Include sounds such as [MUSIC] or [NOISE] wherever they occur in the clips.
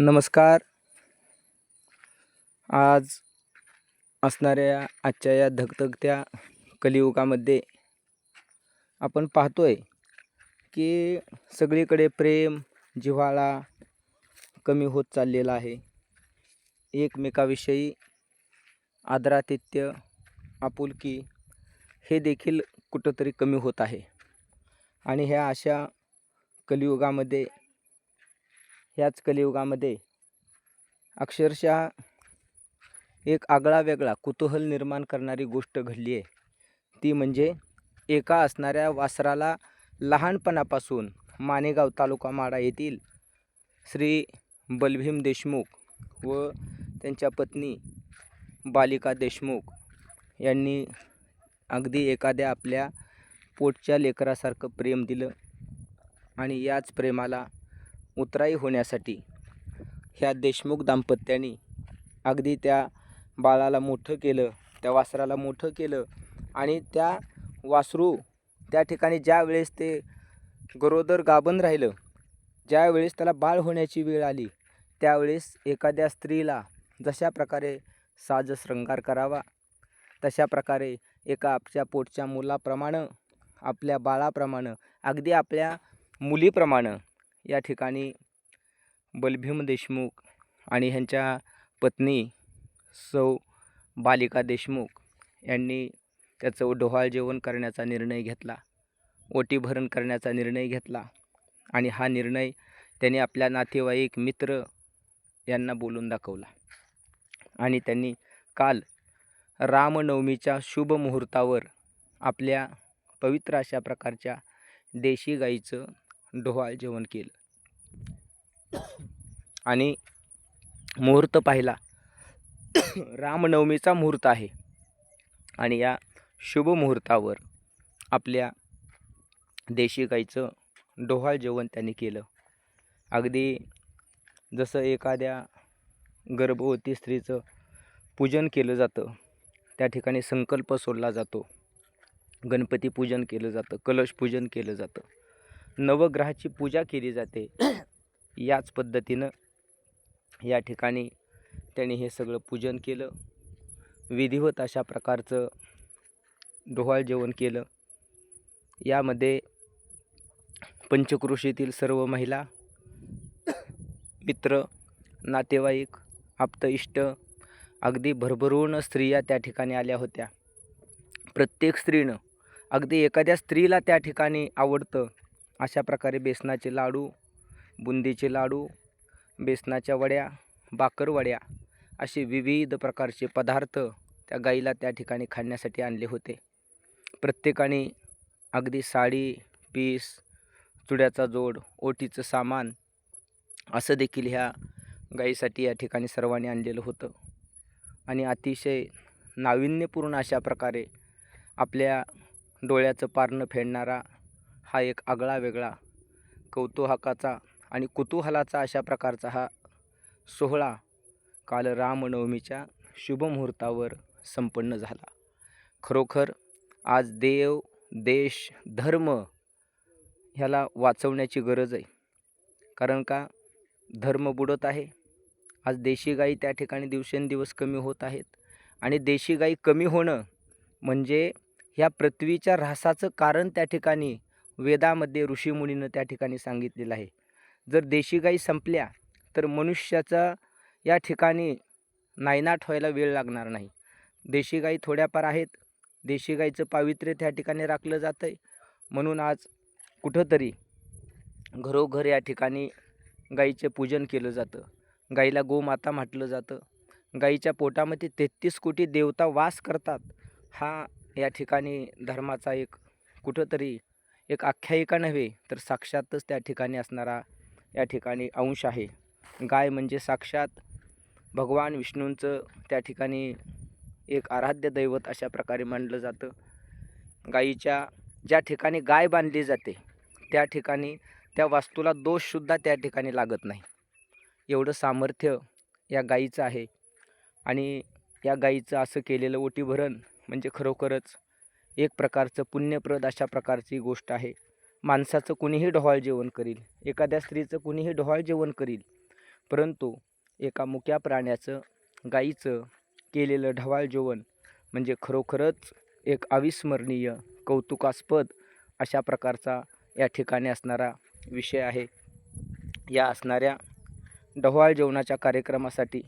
नमस्कार. आज असणाऱ्या आजच्या या धगधगत्या कलियुगामध्ये आपण पाहतो आहे की सगळीकडे प्रेम जिव्हाळा कमी होत चाललेला आहे. एकमेकाविषयी आदरातिथ्य आपुलकी हे देखील कुठंतरी कमी होत आहे. आणि ह्या अशा कलियुगामध्ये ह्याच कलियुगामध्ये. अक्षरशः एक आगळा वेगळा कुतूहल निर्माण करणारी गोष्ट घडली आहे. ती म्हणजे एका असणाऱ्या वासराला लहानपणापासून मानेगाव तालुका माडा येथील श्री बलभीम देशमुख व त्यांच्या पत्नी बालिका देशमुख यांनी अगदी एखाद्या आपल्या पोटच्या लेकरासारखं प्रेम दिलं आणि याच प्रेमाला उतराई होण्यासाठी ह्या देशमुख दाम्पत्याने अगदी त्या बाळाला मोठं केलं त्या वासराला मोठं केलं आणि त्या वासरू त्या ठिकाणी ज्या वेळेस ते गरोदर गाबन राहिलं ज्या वेळेस त्याला बाळ होण्याची वेळ आली त्यावेळेस एखाद्या स्त्रीला जशा प्रकारे साज श्रृंगार करावा तशा प्रकारे एका आपल्या पोटच्या मुलाप्रमाणे आपल्या बाळाप्रमाणे अगदी आपल्या मुलीप्रमाणे या ठिकाणी बलभीम देशमुख आणि ह्यांच्या पत्नी सौ बालिका देशमुख यांनी त्याचं डोहाळ जेवण करण्याचा निर्णय घेतला ओटीभरण करण्याचा निर्णय घेतला आणि हा निर्णय त्यांनी आपल्या नातेवाईक मित्र यांना बोलून दाखवला. आणि त्यांनी काल रामनवमीच्या शुभ मुहूर्तावर आपल्या पवित्र अशा प्रकारच्या देशी गाईचं डोहाळ जेवण केलं. आणि मुहूर्त पाहिला. रामनवमीचा मुहूर्त आहे. आणि या शुभ मुहूर्तावर आपल्या देशी गाईचं डोहाळ जेवण त्यांनी केलं. अगदी जसं एखाद्या गर्भवती स्त्रीचं पूजन केलं जातं त्या ठिकाणी संकल्प सोडला जातो. गणपती पूजन केलं जातं कलश पूजन केलं जातं. नवग्रहाची पूजा केली जाते. [CLEARS THROAT] याच पद्धतीनं या ठिकाणी त्यांनी हे सगळं पूजन केलं. विधिवत अशा प्रकारचं डोहाळ जेवण केलं. यामध्ये पंचक्रोशीतील सर्व महिला मित्र नातेवाईक आप्त इष्ट अगदी भरभरून स्त्रिया त्या ठिकाणी आल्या होत्या. प्रत्येक स्त्रीनं अगदी एखाद्या स्त्रीला त्या ठिकाणी आवडतं. अशा प्रकारे बेसनाचे लाडू बुंदीचे लाडू बेसनाच्या वड्या बाकरवड्या असे विविध प्रकारचे पदार्थ त्या गाईला त्या ठिकाणी खाण्यासाठी आणले होते. प्रत्येकाने अगदी साडी पीस चुड्याचा जोड ओटीचं सामान असं देखील ह्या गाईसाठी या ठिकाणी सर्वांनी आणलेलं होतं. आणि अतिशय नाविन्यपूर्ण अशा प्रकारे आपल्या डोळ्याचं पारणं फेडणारा हा एक आगळा वेगळा कौतुहकाचा आणि कुतूहलाचा अशा प्रकारचा हा सोहळा काल रामनवमीच्या शुभमुहूर्तावर संपन्न झाला. खरोखर आज देव देश धर्म ह्याला वाचवण्याची गरज आहे. कारण का? धर्म बुडत आहे. आज देशी गाई त्या ठिकाणी दिवसेंदिवस कमी होत आहेत आणि देशी गाई कमी होणं म्हणजे ह्या पृथ्वीच्या ऱ्हासाचं कारण त्या ठिकाणी वेदामध्ये ऋषीमुनीनं त्या ठिकाणी सांगितलेलं आहे. जर देशी गाई संपल्या तर मनुष्याचा या ठिकाणी नायनाट व्हायला वेळ लागणार नाही. देशी गाई थोड्याफार आहेत. देशी गाईचं पावित्र्य त्या ठिकाणी राखलं जातं आहे म्हणून आज कुठंतरी घरोघर या ठिकाणी गाईचे पूजन केलं जातं. गाईला गोमाता म्हटलं जातं. गाईच्या पोटामध्ये तेहतीस कोटी देवता वास करतात. हा या ठिकाणी धर्माचा एक कुठंतरी एक आख्यायिका नव्हे तर साक्षातच त्या ठिकाणी असणारा या ठिकाणी अंश आहे. गाय म्हणजे साक्षात भगवान विष्णूंचं त्या ठिकाणी एक आराध्य दैवत अशा प्रकारे मानलं जातं. गायीच्या ज्या ठिकाणी गाय बांधली जाते त्या ठिकाणी त्या वास्तूला दोषसुद्धा त्या ठिकाणी लागत नाही. एवढं सामर्थ्य या गाईचं आहे. आणि या गाईचं असं केलेलं ओटीभरण म्हणजे खरोखरच एक प्रकारचं पुण्यप्रद अशा प्रकारची गोष्ट आहे. माणसाचं कुणीही ढवाळ जेवण करील एखाद्या स्त्रीचं कुणीही ढवाळ जेवण करील परंतु एका मुक्या प्राण्याचं गाईचं केलेलं ढवाळ जेवण म्हणजे खरोखरच एक अविस्मरणीय कौतुकास्पद अशा प्रकारचा या ठिकाणी असणारा विषय आहे. या असणाऱ्या ढवाळ जेवणाच्या कार्यक्रमासाठी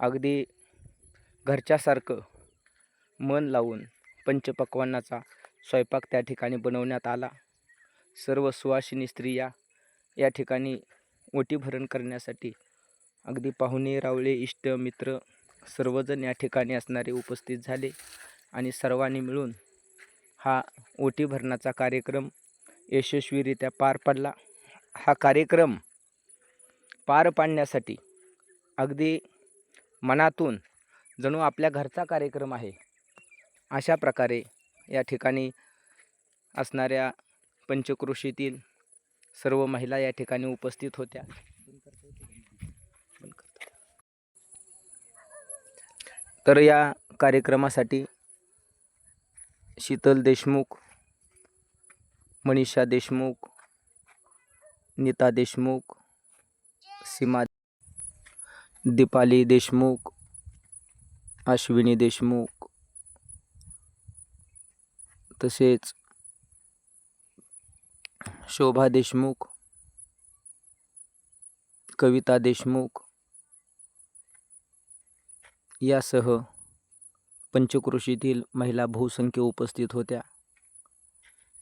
अगदी घरच्यासारखं मन लावून पंचपक्वान्नाचा स्वयंपाक त्या ठिकाणी बनवण्यात आला. सर्व सुवासिनी स्त्रिया या ठिकाणी ओटीभरण करण्यासाठी अगदी पाहुणे रावळे इष्ट मित्र सर्वजण या ठिकाणी असणारे उपस्थित झाले आणि सर्वांनी मिळून हा ओटीभरणाचा कार्यक्रम यशस्वीरित्या पार पडला. हा कार्यक्रम पार पाडण्यासाठी अगदी मनातून जणू आपल्या घरचा कार्यक्रम आहे. अशा प्रकारे या ठिकाणी असणाऱ्या पंचक्रोशीतील सर्व महिला या ठिकाणी उपस्थित होत्या. तर या कार्यक्रमासाठी शीतल देशमुख मनीषा देशमुख नीता देशमुख सीमा दीपाली देशमुख अश्विनी देशमुख तसेच शोभा देशमुख कविता देशमुख यासह पंचकृषीतील महिला बहुसंख्य उपस्थित होत्या.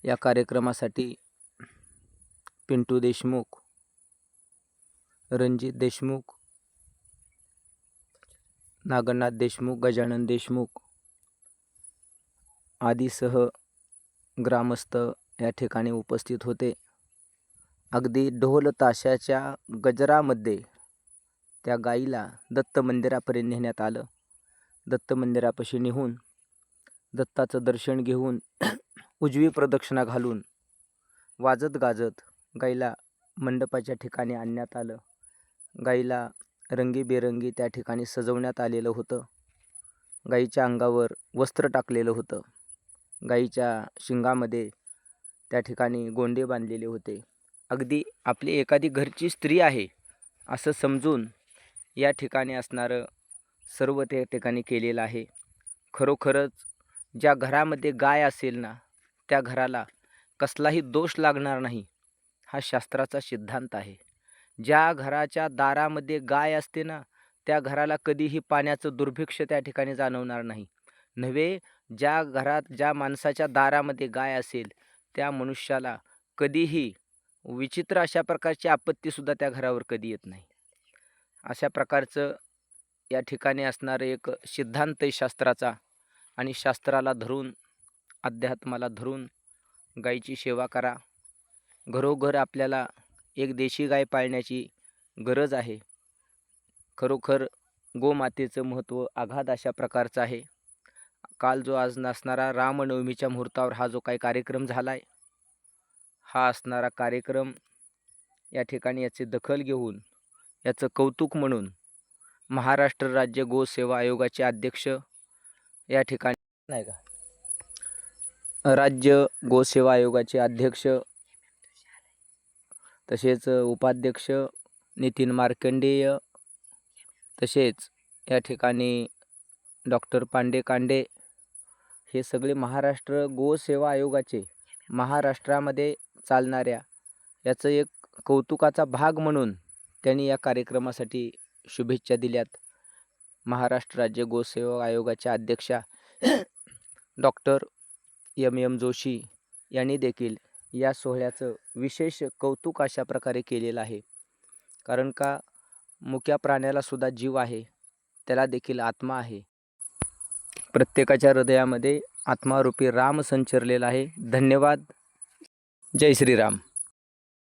या कार्यक्रमासाठी पिंटू देशमुख रणजित देशमुख नागनाथ देशमुख गजानन देशमुख आदीसह ग्रामस्थ या ठिकाणी उपस्थित होते. अगदी ढोल ताशाच्या गजरामध्ये त्या गाईला दत्त मंदिरापर्यंत नेण्यात आलं. दत्त मंदिरापाशी नेहून दत्ताचं दर्शन घेऊन [CLEARS THROAT] उजवी प्रदक्षिणा घालून वाजत गाजत गाईला मंडपाच्या ठिकाणी आणण्यात आलं. गाईला रंगीबेरंगी त्या ठिकाणी सजवण्यात आलेलं होतं. गाईच्या अंगावर वस्त्र टाकलेलं होतं. गाईच्या शिंगामध्ये त्या ठिकाणी गोंडे बांधलेले होते. अगदी आपली एखादी घरची स्त्री आहे असं समजून या ठिकाणी असणारं सर्व त्या ठिकाणी केलेलं आहे. खरोखरच ज्या घरामध्ये गाय असेल ना त्या घराला कसलाही दोष लागणार नाही हा शास्त्राचा सिद्धांत आहे. ज्या घराच्या दारामध्ये गाय असते ना त्या घराला कधीही पाण्याचं दुर्भिक्ष त्या ठिकाणी जाणवणार नाही. नव्हे ज्या घरात ज्या माणसाच्या दारामध्ये गाय असेल त्या मनुष्याला कधीही विचित्र अशा प्रकारची आपत्तीसुद्धा त्या घरावर कधी येत नाही. अशा प्रकारचं या ठिकाणी असणारं एक सिद्धांत शास्त्राचा आणि शास्त्राला धरून अध्यात्माला धरून गायीची सेवा करा. घरोघर आपल्याला एक देशी गाय पाळण्याची गरज आहे. खरोखर गोमातेचं महत्त्व आघात अशा प्रकारचं आहे. काल जो आज नसणारा रामनवमीच्या मुहूर्तावर हा जो काही कार्यक्रम झाला आहे हा असणारा कार्यक्रम या ठिकाणी याची दखल घेऊन याचं कौतुक म्हणून महाराष्ट्र राज्य गोसेवा आयोगाचे अध्यक्ष या ठिकाणी नाही का? राज्य गोसेवा आयोगाचे अध्यक्ष तसेच उपाध्यक्ष नितीन मार्कंडेय तसेच या ठिकाणी डॉक्टर पांडे कांडे हे सगळे महाराष्ट्र गोसेवा आयोगाचे महाराष्ट्रामध्ये चालणाऱ्या याचं एक कौतुकाचा भाग म्हणून त्यांनी या कार्यक्रमासाठी शुभेच्छा दिल्यात. महाराष्ट्र राज्य गोसेवा आयोगाच्या अध्यक्षा [CLEARS THROAT] डॉक्टर एम एम जोशी यांनी देखील या सोहळ्याचं विशेष कौतुक अशा प्रकारे केलेलं आहे. कारण का मुक्या प्राण्याला सुद्धा जीव आहे त्याला देखील आत्मा आहे. प्रत्येकाच्या हृदयामध्ये आत्मारूपी राम संचरलेला आहे. धन्यवाद. जय श्रीराम.